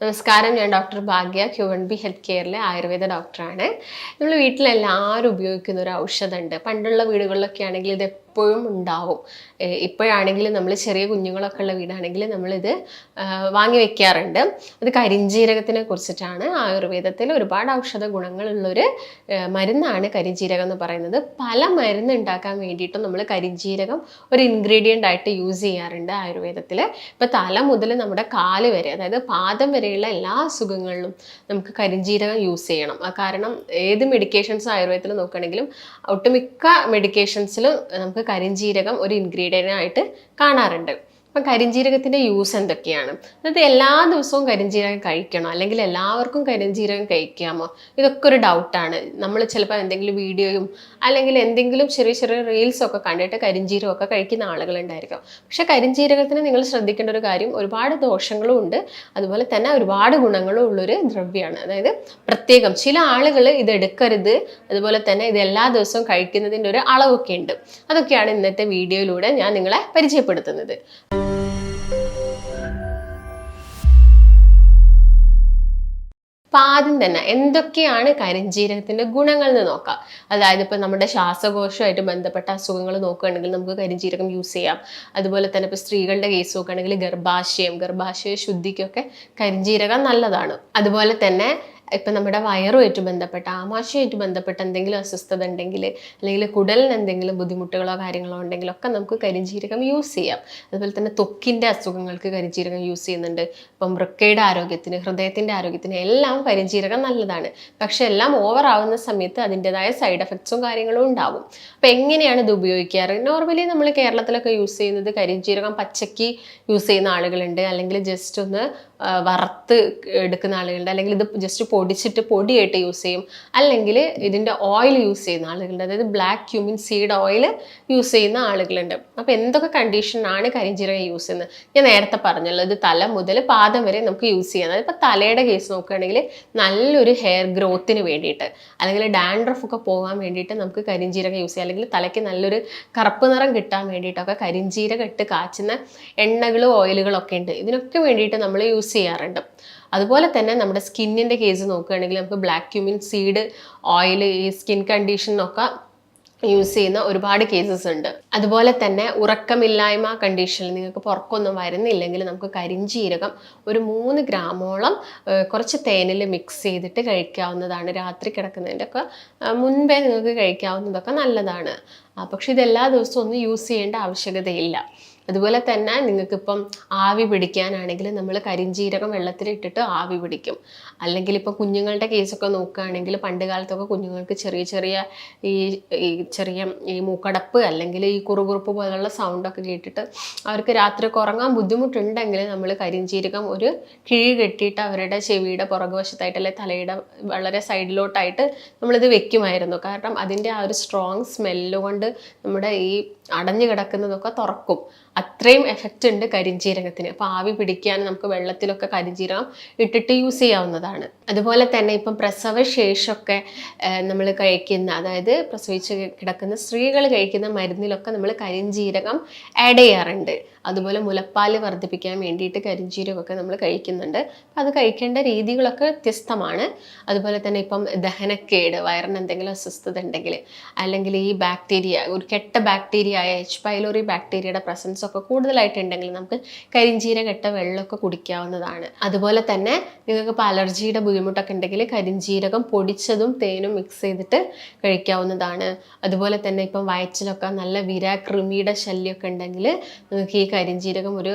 നമസ്കാരം ഞാൻ doctor Bhagya Q N B health കെയറിലെ Ayurveda ഡോക്ടറാണ്. നമ്മൾ വീട്ടിലെല്ലാവരും ഉപയോഗിക്കുന്ന ഒരു ഔഷധമുണ്ട്. പണ്ടുള്ള വീടുകളിലൊക്കെ ആണെങ്കിൽ ഇത് എപ്പോഴും ഉണ്ടാവും. ഇപ്പോഴാണെങ്കിൽ നമ്മൾ ചെറിയ കുഞ്ഞുങ്ങളൊക്കെ ഉള്ള വീടാണെങ്കിൽ നമ്മളിത് വാങ്ങി വെക്കാറുണ്ട്. അത് കരിഞ്ജീരകത്തിനെ കുറിച്ചിട്ടാണ്. ആയുർവേദത്തിൽ ഒരുപാട് ഔഷധ ഗുണങ്ങളുള്ളൊരു മരുന്നാണ് കരിഞ്ജീരകം എന്ന് പറയുന്നത്. പല മരുന്ന് ഉണ്ടാക്കാൻ വേണ്ടിയിട്ടും നമ്മൾ കരിഞ്ജീരകം ഒരു ഇൻഗ്രീഡിയന്റ് ആയിട്ട് യൂസ് ചെയ്യാറുണ്ട് ആയുർവേദത്തിൽ ഇപ്പോൾ തല മുതൽ നമ്മുടെ കാൽ വരെ അതായത് പാദം വരെയുള്ള എല്ലാ അസുഖങ്ങളിലും നമുക്ക് കരിഞ്ജീരകം യൂസ് ചെയ്യണം. കാരണം ഏത് മെഡിക്കേഷൻസ് ആയുർവേദത്തിൽ നോക്കുകയാണെങ്കിലും ഒട്ടുമിക്ക മെഡിക്കേഷൻസിലും നമുക്ക് കരിഞ്ജീരകം ഒരു ഇൻഗ്രീഡിയന്റ് ആയിട്ട് കാണാറുണ്ട്. അപ്പം കരിഞ്ജീരകത്തിന്റെ യൂസ് എന്തൊക്കെയാണ്? അതായത് എല്ലാ ദിവസവും കരിഞ്ജീരകം കഴിക്കണോ? അല്ലെങ്കിൽ എല്ലാവർക്കും കരിഞ്ജീരകം കഴിക്കാമോ? ഇതൊക്കെ ഒരു ഡൗട്ടാണ് നമ്മൾ ചിലപ്പോൾ എന്തെങ്കിലും വീഡിയോയും അല്ലെങ്കിൽ എന്തെങ്കിലും ചെറിയ ചെറിയ റീൽസൊക്കെ കണ്ടിട്ട് കരിഞ്ജീരകമൊക്കെ കഴിക്കുന്ന ആളുകളുണ്ടായിരിക്കും പക്ഷേ കരിഞ്ജീരകത്തിന് നിങ്ങൾ ശ്രദ്ധിക്കേണ്ട ഒരു കാര്യം ഒരുപാട് ദോഷങ്ങളും ഉണ്ട്. അതുപോലെ തന്നെ ഒരുപാട് ഗുണങ്ങളും ഉള്ളൊരു ദ്രവ്യമാണ് അതായത് പ്രത്യേകം ചില ആളുകൾ ഇത് എടുക്കരുത്. അതുപോലെ തന്നെ ഇത് എല്ലാ ദിവസവും കഴിക്കുന്നതിന്റെ ഒരു അളവൊക്കെ ഉണ്ട്. അതൊക്കെയാണ് ഇന്നത്തെ വീഡിയോയിലൂടെ ഞാൻ നിങ്ങളെ പരിചയപ്പെടുത്തുന്നത്. അപ്പം ആദ്യം തന്നെ. എന്തൊക്കെയാണ് കരിഞ്ജീരകത്തിന്റെ ഗുണങ്ങൾ എന്ന് നോക്കാം. അതായത് ഇപ്പൊ നമ്മുടെ ശ്വാസകോശമായിട്ട് ബന്ധപ്പെട്ട അസുഖങ്ങൾ നോക്കുകയാണെങ്കിൽ നമുക്ക് കരിഞ്ജീരകം യൂസ് ചെയ്യാം. അതുപോലെ തന്നെ ഇപ്പോൾ സ്ത്രീകളുടെ കേസ് നോക്കുകയാണെങ്കിൽ ഗർഭാശയം ഗർഭാശയ ശുദ്ധിക്കൊക്കെ കരിഞ്ജീരകം നല്ലതാണ്. അതുപോലെ തന്നെ ഇപ്പം നമ്മുടെ വയറുമായിട്ട് ബന്ധപ്പെട്ട ആമാശയമായിട്ട് ബന്ധപ്പെട്ട എന്തെങ്കിലും അസ്വസ്ഥത ഉണ്ടെങ്കിൽ അല്ലെങ്കിൽ കുടലിന് എന്തെങ്കിലും ബുദ്ധിമുട്ടുകളോ കാര്യങ്ങളോ ഉണ്ടെങ്കിലോ ഒക്കെ നമുക്ക് കരിഞ്ചീരകം യൂസ് ചെയ്യാം. അതുപോലെ തന്നെ ത്വക്കിന്റെ അസുഖങ്ങൾക്ക് കരിഞ്ചീരകം യൂസ് ചെയ്യുന്നുണ്ട്. ഇപ്പം വൃക്കയുടെ ആരോഗ്യത്തിന് ഹൃദയത്തിന്റെ ആരോഗ്യത്തിന് എല്ലാം കരിഞ്ചീരകം നല്ലതാണ്. പക്ഷെ എല്ലാം ഓവർ ആവുന്ന സമയത്ത് അതിന്റെതായ സൈഡ് എഫക്ട്സും കാര്യങ്ങളും ഉണ്ടാവും. അപ്പം എങ്ങനെയാണ് ഇത് ഉപയോഗിക്കാറ്? നോർമലി നമ്മൾ കേരളത്തിലൊക്കെ യൂസ് ചെയ്യുന്നത് കരിഞ്ചീരകം പച്ചയ്ക്ക് യൂസ് ചെയ്യുന്ന ആളുകളുണ്ട്. അല്ലെങ്കിൽ ജസ്റ്റ് ഒന്ന് വറുത്ത് എടുക്കുന്ന ആളുകളുണ്ട്. അല്ലെങ്കിൽ ഇത് ജസ്റ്റ് പൊടിച്ചിട്ട് പൊടിയായിട്ട് യൂസ് ചെയ്യും. അല്ലെങ്കിൽ ഇതിന്റെ ഓയിൽ യൂസ് ചെയ്യുന്ന ആളുകളുണ്ട്. അതായത് black cumin seed oil use ചെയ്യുന്ന ആളുകളുണ്ട്. അപ്പോൾ എന്തൊക്കെ കണ്ടീഷനാണ് കരിഞ്ജീരകം യൂസ് ചെയ്യുന്നത്? ഞാൻ നേരത്തെ പറഞ്ഞല്ലോ ഇത് തല മുതൽ പാദം വരെ നമുക്ക് യൂസ് ചെയ്യാം. അതായത് ഇപ്പോൾ തലയുടെ കേസ് നോക്കുകയാണെങ്കിൽ നല്ലൊരു ഹെയർ ഗ്രോത്തിന് വേണ്ടിയിട്ട് അല്ലെങ്കിൽ ഡാൻഡ്രഫ് ഒക്കെ പോകാൻ വേണ്ടിയിട്ട് നമുക്ക് കരിഞ്ജീരകം യൂസ് ചെയ്യാം. അല്ലെങ്കിൽ തലയ്ക്ക് നല്ലൊരു കറുപ്പ് നിറം കിട്ടാൻ വേണ്ടിയിട്ടൊക്കെ കരിഞ്ജീരകം ഇട്ട് കാച്ചുന്ന എണ്ണകളും ഓയിലുകളൊക്കെ ഉണ്ട്. ഇതിനൊക്കെ വേണ്ടിയിട്ട് നമ്മൾ യൂസ് ചെയ്യാറുണ്ട്. അതുപോലെ തന്നെ നമ്മുടെ സ്കിന്നിന്റെ കേസ് നോക്കുകയാണെങ്കിൽ നമുക്ക് ബ്ലാക്ക് ക്യൂമിൻ സീഡ് ഓയിൽ ഈ സ്കിൻ കണ്ടീഷനൊക്കെ യൂസ് ചെയ്യുന്ന ഒരുപാട് കേസസ് ഉണ്ട്. അതുപോലെ തന്നെ ഉറക്കമില്ലായ്മ കണ്ടീഷനിൽ നിങ്ങൾക്ക് പുറക്കൊന്നും വരുന്നില്ലെങ്കിൽ നമുക്ക് കരിഞ്ചീരകം ഒരു മൂന്ന് ഗ്രാമോളം കുറച്ച് തേനിൽ മിക്സ് ചെയ്തിട്ട് കഴിക്കാവുന്നതാണ്. രാത്രി കിടക്കുന്നതിന്റെയൊക്കെ മുൻപേ നിങ്ങൾക്ക് കഴിക്കാവുന്നതൊക്കെ നല്ലതാണ്. പക്ഷേ പക്ഷെ ഇത് ദിവസവും ഒന്നും യൂസ് ചെയ്യേണ്ട ആവശ്യകതയില്ല. അതുപോലെ തന്നെ നിങ്ങൾക്കിപ്പം ആവി പിടിക്കാനാണെങ്കിൽ നമ്മൾ കരിഞ്ജീരകം വെള്ളത്തിലിട്ടിട്ട് ആവി പിടിക്കും. അല്ലെങ്കിൽ ഇപ്പം കുഞ്ഞുങ്ങളുടെ കേസൊക്കെ നോക്കുകയാണെങ്കിൽ പണ്ട് കാലത്തൊക്കെ കുഞ്ഞുങ്ങൾക്ക് ചെറിയ ചെറിയ ഈ ഈ ചെറിയ ഈ മൂക്കടപ്പ് അല്ലെങ്കിൽ ഈ കുറുകുറുപ്പ് പോലുള്ള സൗണ്ടൊക്കെ കേട്ടിട്ട് അവർക്ക് രാത്രി ഉറങ്ങാൻ ബുദ്ധിമുട്ടുണ്ടെങ്കിൽ നമ്മൾ കരിഞ്ജീരകം ഒരു കിഴി കെട്ടിയിട്ട് അവരുടെ ചെവിയുടെ പുറകുവശത്തായിട്ട് അല്ലെങ്കിൽ തലയുടെ വളരെ സൈഡിലോട്ടായിട്ട് നമ്മളിത് വെക്കുമായിരുന്നു. കാരണം അതിന്റെ ആ ഒരു സ്ട്രോങ് സ്മെല്ല് കൊണ്ട് നമ്മുടെ ഈ അടഞ്ഞു കിടക്കുന്നതൊക്കെ തുറക്കും. അത്രയും എഫക്റ്റ് ഉണ്ട് കരിഞ്ജീരകത്തിന് അപ്പോൾ ആവി പിടിക്കാൻ നമുക്ക് വെള്ളത്തിലൊക്കെ കരിഞ്ജീരകം ഇട്ടിട്ട് യൂസ് ചെയ്യാവുന്നതാണ്. അതുപോലെ തന്നെ ഇപ്പം പ്രസവ ശേഷമൊക്കെ നമ്മൾ കഴിക്കുന്ന അതായത് പ്രസവിച്ച് കിടക്കുന്ന സ്ത്രീകൾ കഴിക്കുന്ന മരുന്നിലൊക്കെ നമ്മൾ കരിഞ്ജീരകം ആഡ് ചെയ്യാറുണ്ട്. അതുപോലെ മുലപ്പാൽ വർദ്ധിപ്പിക്കാൻ വേണ്ടിയിട്ട് കരിഞ്ജീരകമൊക്കെ നമ്മൾ കഴിക്കുന്നുണ്ട്. അപ്പം അത് കഴിക്കേണ്ട രീതികളൊക്കെ വ്യത്യസ്തമാണ്. അതുപോലെ തന്നെ ഇപ്പം ദഹനക്കേട് വയറിന് എന്തെങ്കിലും അസ്വസ്ഥത ഉണ്ടെങ്കിൽ അല്ലെങ്കിൽ ഈ ബാക്ടീരിയ ഒരു കെട്ട ബാക്ടീരിയ ആയ എച്ച് പൈലോറി ബാക്ടീരിയയുടെ പ്രസൻസ് ഒക്കെ കൂടുതലായിട്ടുണ്ടെങ്കിൽ നമുക്ക് കരിഞ്ജീരകം കെട്ട വെള്ളമൊക്കെ കുടിക്കാവുന്നതാണ്. അതുപോലെ തന്നെ നിങ്ങൾക്ക് ഇപ്പോൾ അലർജിയുടെ ബുദ്ധിമുട്ടൊക്കെ ഉണ്ടെങ്കിൽ കരിഞ്ചീരകം പൊടിച്ചതും തേനും മിക്സ് ചെയ്തിട്ട് കഴിക്കാവുന്നതാണ്. അതുപോലെ തന്നെ ഇപ്പം വയറ്റിലൊക്കെ നല്ല വിര കൃമിയുടെ ശല്യമൊക്കെ ഉണ്ടെങ്കിൽ നിങ്ങൾക്ക് ഈ കരിഞ്ചീരകം ഒരു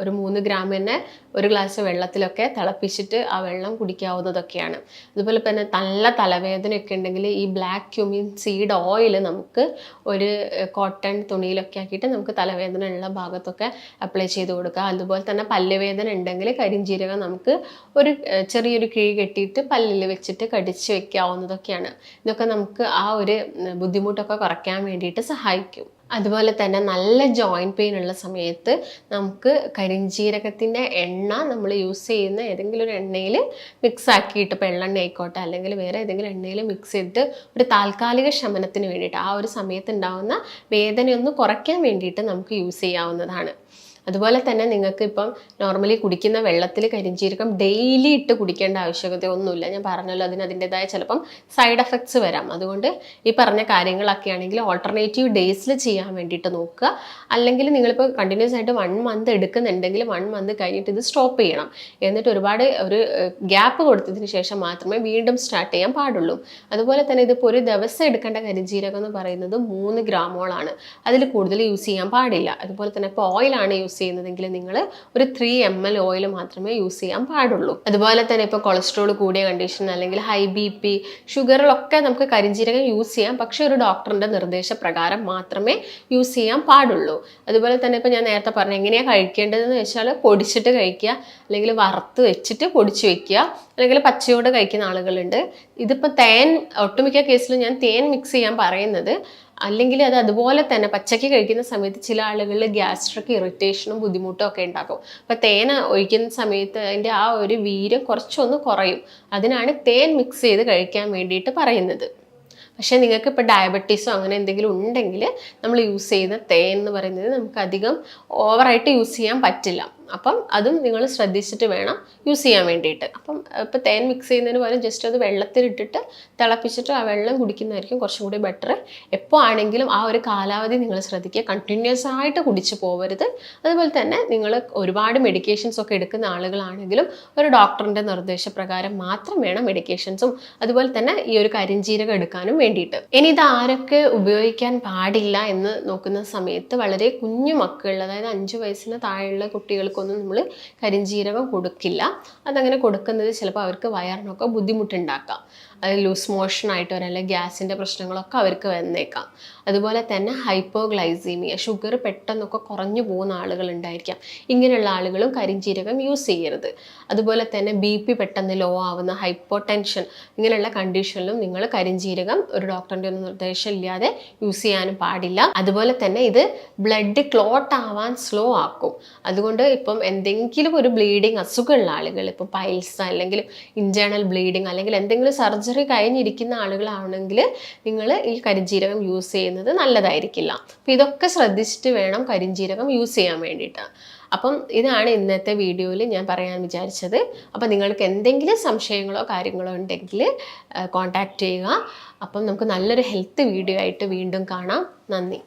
ഒരു മൂന്ന് ഗ്രാം തന്നെ ഒരു ഗ്ലാസ് വെള്ളത്തിലൊക്കെ തിളപ്പിച്ചിട്ട് ആ വെള്ളം കുടിക്കാവുന്നതൊക്കെയാണ്. അതുപോലെ തന്നെ നല്ല തലവേദനയൊക്കെ ഉണ്ടെങ്കിൽ ഈ ബ്ലാക്ക് ക്യൂമിൻ സീഡ് ഓയിൽ നമുക്ക് ഒരു കോട്ടൺ തുണിയിലൊക്കെ ആക്കിയിട്ട് നമുക്ക് തലവേദന ഉള്ള ഭാഗത്തൊക്കെ അപ്ലൈ ചെയ്ത് കൊടുക്കുക അതുപോലെ തന്നെ പല്ലുവേദന ഉണ്ടെങ്കിൽ കരിഞ്ജീരകം നമുക്ക് ഒരു ചെറിയൊരു കിഴി കെട്ടിയിട്ട് പല്ലിൽ വെച്ചിട്ട് കടിച്ച് വെക്കാവുന്നതൊക്കെയാണ്. ഇതൊക്കെ നമുക്ക് ആ ഒരു ബുദ്ധിമുട്ടൊക്കെ കുറയ്ക്കാൻ വേണ്ടിയിട്ട് സഹായിക്കും. അതുപോലെ തന്നെ നല്ല ജോയിന്റ് പെയിൻ ഉള്ള സമയത്ത് നമുക്ക് കരിഞ്ജീരകത്തിന്റെ എണ്ണ നമ്മൾ യൂസ് ചെയ്യുന്ന ഏതെങ്കിലും ഒരു എണ്ണയിൽ മിക്സ് ആക്കിയിട്ട് ഇപ്പോൾ എള്ളെണ്ണ ആയിക്കോട്ടെ അല്ലെങ്കിൽ വേറെ ഏതെങ്കിലും എണ്ണയിൽ മിക്സ് ചെയ്തിട്ട് ഒരു താൽക്കാലിക ശമനത്തിന് വേണ്ടിയിട്ട് ആ ഒരു സമയത്ത് ഉണ്ടാകുന്ന വേദനയൊന്ന് കുറയ്ക്കാൻ വേണ്ടിയിട്ട് നമുക്ക് യൂസ് ചെയ്യാവുന്നതാണ്. അതുപോലെ തന്നെ നിങ്ങൾക്ക് ഇപ്പം നോർമലി കുടിക്കുന്ന വെള്ളത്തിൽ കരിഞ്ചീരകം ഡെയിലി ഇട്ട് കുടിക്കേണ്ട ആവശ്യകത ഒന്നുമില്ല ഞാൻ പറഞ്ഞല്ലോ അതിന് അതിന്റെതായ ചിലപ്പം സൈഡ് എഫക്ട്സ് വരാം. അതുകൊണ്ട് ഈ പറഞ്ഞ കാര്യങ്ങളൊക്കെ ആണെങ്കിൽ ഓൾട്ടർനേറ്റീവ് ഡേയ്സിൽ ചെയ്യാൻ വേണ്ടിയിട്ട് നോക്കുക. അല്ലെങ്കിൽ നിങ്ങളിപ്പോൾ കണ്ടിന്യൂസ് ആയിട്ട് വൺ മന്ത് എടുക്കുന്നുണ്ടെങ്കിൽ വൺ മന്ത് കഴിഞ്ഞിട്ട് ഇത് സ്റ്റോപ്പ് ചെയ്യണം. എന്നിട്ട് ഒരുപാട് ഒരു ഗ്യാപ്പ് കൊടുത്തതിന് ശേഷം മാത്രമേ വീണ്ടും സ്റ്റാർട്ട് ചെയ്യാൻ പാടുള്ളൂ. അതുപോലെ തന്നെ ഇതിപ്പോൾ ഒരു ദിവസം എടുക്കേണ്ട കരിഞ്ചീരകം എന്ന് പറയുന്നത് മൂന്ന് ഗ്രാമോളാണ്. അതിൽ കൂടുതൽ യൂസ് ചെയ്യാൻ പാടില്ല. അതുപോലെ തന്നെ ഇപ്പോൾ ഓയിലാണ് യൂസ് ചെയ്യുന്നതെങ്കിൽ നിങ്ങൾ ഒരു ത്രീ എം എൽ ഓയിൽ മാത്രമേ യൂസ് ചെയ്യാൻ പാടുള്ളൂ. അതുപോലെ തന്നെ ഇപ്പോൾ കൊളസ്ട്രോൾ കൂടിയ കണ്ടീഷൻ അല്ലെങ്കിൽ ഹൈ ബി പി ഷുഗറിലൊക്കെ നമുക്ക് കരിഞ്ചീരകം യൂസ് ചെയ്യാം. പക്ഷേ ഒരു ഡോക്ടറിന്റെ നിർദ്ദേശപ്രകാരം മാത്രമേ യൂസ് ചെയ്യാൻ പാടുള്ളൂ. അതുപോലെ തന്നെ ഇപ്പോൾ ഞാൻ നേരത്തെ പറഞ്ഞു എങ്ങനെയാണ് കഴിക്കേണ്ടതെന്ന് വെച്ചാൽ പൊടിച്ചിട്ട് കഴിക്കുക അല്ലെങ്കിൽ വറുത്ത് വെച്ചിട്ട് പൊടിച്ച് വെക്കുക അല്ലെങ്കിൽ പച്ചയോടെ കഴിക്കുന്ന ആളുകളുണ്ട്. ഇതിപ്പോൾ തേൻ ഒട്ടുമിക്ക കേസിലും ഞാൻ തേൻ മിക്സ് ചെയ്യാൻ പറയുന്നത്. അല്ലെങ്കിൽ അത് അതുപോലെ തന്നെ പച്ചക്ക് കഴിക്കുന്ന സമയത്ത് ചില ആളുകളിൽ ഗ്യാസ്ട്രിക് ഇറിറ്റേഷനും ബുദ്ധിമുട്ടും ഒക്കെ ഉണ്ടാക്കും. അപ്പോൾ തേൻ ഒഴിക്കുന്ന സമയത്ത് അതിന്റെ ആ ഒരു വീര്യം കുറച്ചൊന്ന് കുറയും. അതിനാണ് തേൻ മിക്സ് ചെയ്ത് കഴിക്കാൻ വേണ്ടിയിട്ട് പറയുന്നത്. പക്ഷേ നിങ്ങൾക്ക് ഇപ്പോൾ ഡയബറ്റീസോ അങ്ങനെ എന്തെങ്കിലും ഉണ്ടെങ്കിൽ നമ്മൾ യൂസ് ചെയ്യുന്ന തേൻ എന്ന് പറയുന്നത് നമുക്ക് അധികം ഓവറായിട്ട് യൂസ് ചെയ്യാൻ പറ്റില്ല. അപ്പം അതും നിങ്ങൾ ശ്രദ്ധിച്ചിട്ട് വേണം യൂസ് ചെയ്യാൻ വേണ്ടിയിട്ട്. അപ്പം ഇപ്പോൾ തേൻ മിക്സ് ചെയ്യുന്നതിന് പകരം ജസ്റ്റ് അത് വെള്ളത്തിലിട്ടിട്ട് തിളപ്പിച്ചിട്ട് ആ വെള്ളം കുടിക്കുന്നതായിരിക്കും കുറച്ചും കൂടി ബെറ്റർ എപ്പോൾ ആണെങ്കിലും ആ ഒരു കാലാവധി നിങ്ങൾ ശ്രദ്ധിക്കുക. കണ്ടിന്യൂസ് ആയിട്ട് കുടിച്ചു പോകരുത് അതുപോലെ തന്നെ നിങ്ങൾ ഒരുപാട് മെഡിക്കേഷൻസ് ഒക്കെ എടുക്കുന്ന ആളുകളാണെങ്കിലും ഒരു ഡോക്ടറിന്റെ നിർദ്ദേശപ്രകാരം മാത്രം വേണം മെഡിക്കേഷൻസും അതുപോലെ തന്നെ ഈ ഒരു കരിഞ്ജീരകം എടുക്കാനും വേണ്ടിയിട്ട്. ഇനി ഇത് ആരൊക്കെ ഉപയോഗിക്കാൻ പാടില്ല എന്ന് നോക്കുന്ന സമയത്ത് വളരെ കുഞ്ഞു മക്കൾ അതായത് അഞ്ച് വയസ്സിന് താഴെയുള്ള കുട്ടികൾക്കൊന്നും നമ്മൾ കരിഞ്ജീരകം കൊടുക്കില്ല. അതങ്ങനെ കൊടുക്കുന്നത് ചിലപ്പോൾ അവർക്ക് വയറിനൊക്കെ ബുദ്ധിമുട്ടുണ്ടാക്കാം. ലൂസ് മോഷൻ ആയിട്ട് വരാം അല്ലെങ്കിൽ ഗ്യാസിന്റെ പ്രശ്നങ്ങളൊക്കെ അവർക്ക് വന്നേക്കാം. അതുപോലെ തന്നെ ഹൈപ്പോഗ്ലൈസീമിയ ഷുഗർ പെട്ടെന്നൊക്കെ കുറഞ്ഞു പോകുന്ന ആളുകൾ ഉണ്ടായിരിക്കാം. ഇങ്ങനെയുള്ള ആളുകളും കരിഞ്ജീരകം യൂസ് ചെയ്യരുത്. അതുപോലെ തന്നെ ബി പി പെട്ടെന്ന് ലോ ആവുന്ന ഹൈപ്പോ ടെൻഷൻ ഇങ്ങനെയുള്ള കണ്ടീഷനിലും നിങ്ങൾ കരിഞ്ജീരകം ഒരു ഡോക്ടറിന്റെ ഒന്നും നിർദ്ദേശം ഇല്ലാതെ യൂസ് ചെയ്യാനും പാടില്ല. അതുപോലെ തന്നെ ഇത് ബ്ലഡ് ക്ലോട്ട് ആവാൻ സ്ലോ ആക്കും. അതുകൊണ്ട് ഇപ്പം എന്തെങ്കിലും ഒരു ബ്ലീഡിങ് അസുഖമുള്ള ആളുകൾ ഇപ്പം പൈൽസ് അല്ലെങ്കിൽ ഇന്റേർണൽ ബ്ലീഡിങ് അല്ലെങ്കിൽ എന്തെങ്കിലും സർജറി കഴിഞ്ഞിരിക്കുന്ന ആളുകളാണെങ്കിൽ നിങ്ങൾ ഈ കരിഞ്ജീരകം യൂസ് ചെയ്യുന്നത് നല്ലതായിരിക്കില്ല. അപ്പോൾ ഇതൊക്കെ ശ്രദ്ധിച്ചിട്ട് വേണം കരിഞ്ജീരകം യൂസ് ചെയ്യാൻ വേണ്ടിയിട്ട്. അപ്പം ഇതാണ് ഇന്നത്തെ വീഡിയോയിൽ ഞാൻ പറയാൻ വിചാരിച്ചത്. അപ്പം നിങ്ങൾക്ക് എന്തെങ്കിലും സംശയങ്ങളോ കാര്യങ്ങളോ ഉണ്ടെങ്കിൽ കോൺടാക്റ്റ് ചെയ്യുക. അപ്പം നമുക്ക് നല്ലൊരു ഹെൽത്ത് വീഡിയോ ആയിട്ട് വീണ്ടും കാണാം. നന്ദി.